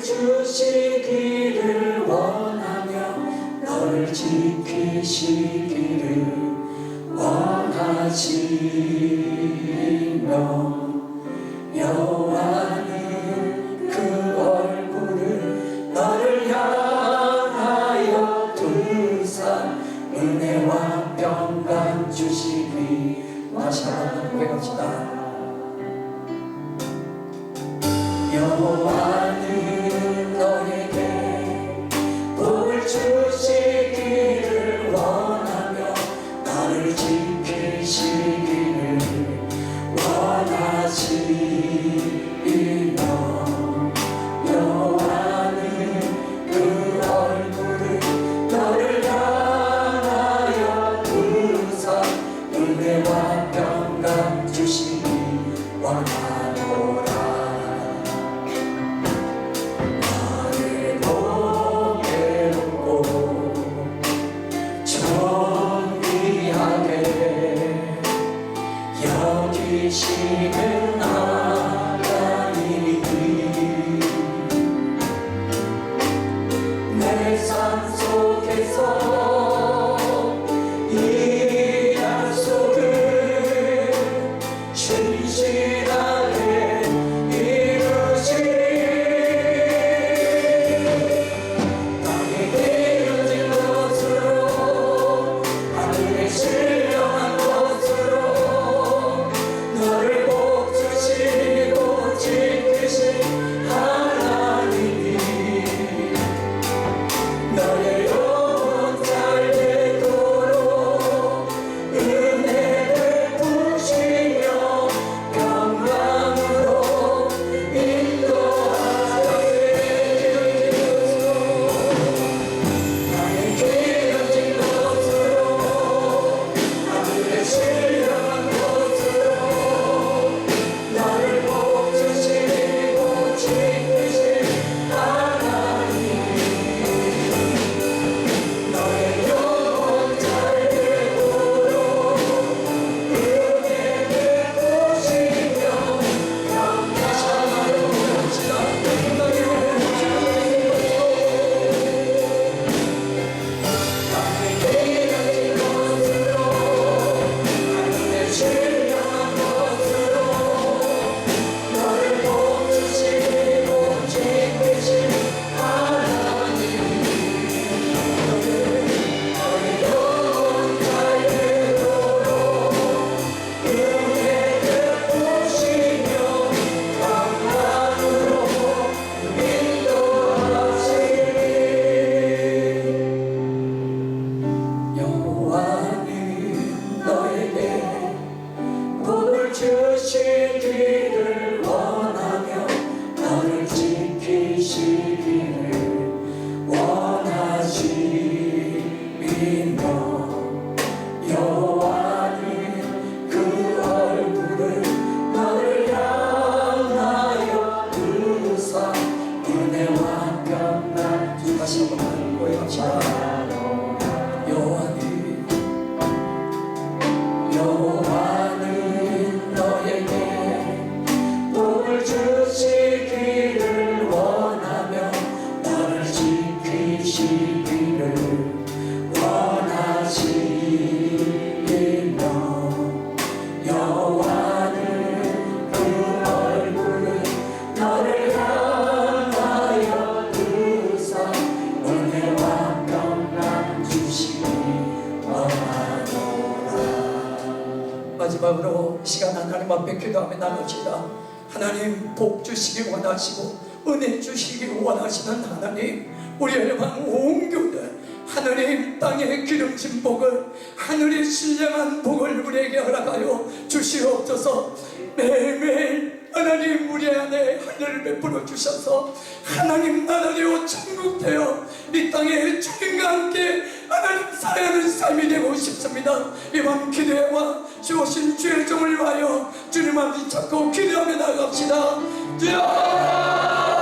주시기를 원하며 너를 지키시기를 원하시며 여호와는 그 얼굴을 너를 향하여 두사 은혜와 평강 주시기 고백합시다. 여호와는 주시기를 원하며 너를 지키시기를 원하시며 여호와는 그 얼굴을 너를 향하여 두사 은혜와 평강 주시기 원하 여기시는 주시기를 원하며 너를 지키시기를 원하시며 여호와는 그 얼굴을 너를 향하여 두사 은혜와 평강 주 다시 한번 고백합시다 마지막으로 시간 하나님 앞에 기도하며 나눕시다. 복 주시기 원하시고 은혜 주시기 원하시는 하나님 우리의 왕온 교회 하늘의 땅에 기름진 복을 하늘의 신령한 복을 우리에게 허락하여 주시옵소서. 매일매일 하나님 우리 안에 하늘을 베풀어 주셔서 하나님 나라되어 천국 되어 이 땅에 주님과 함께 하나님 살아가는 삶이 되고 싶습니다. 이번 기대와 주오신 주의 종을 위하여 주님 앞에 찾고 기도하며 나갑시다. 주여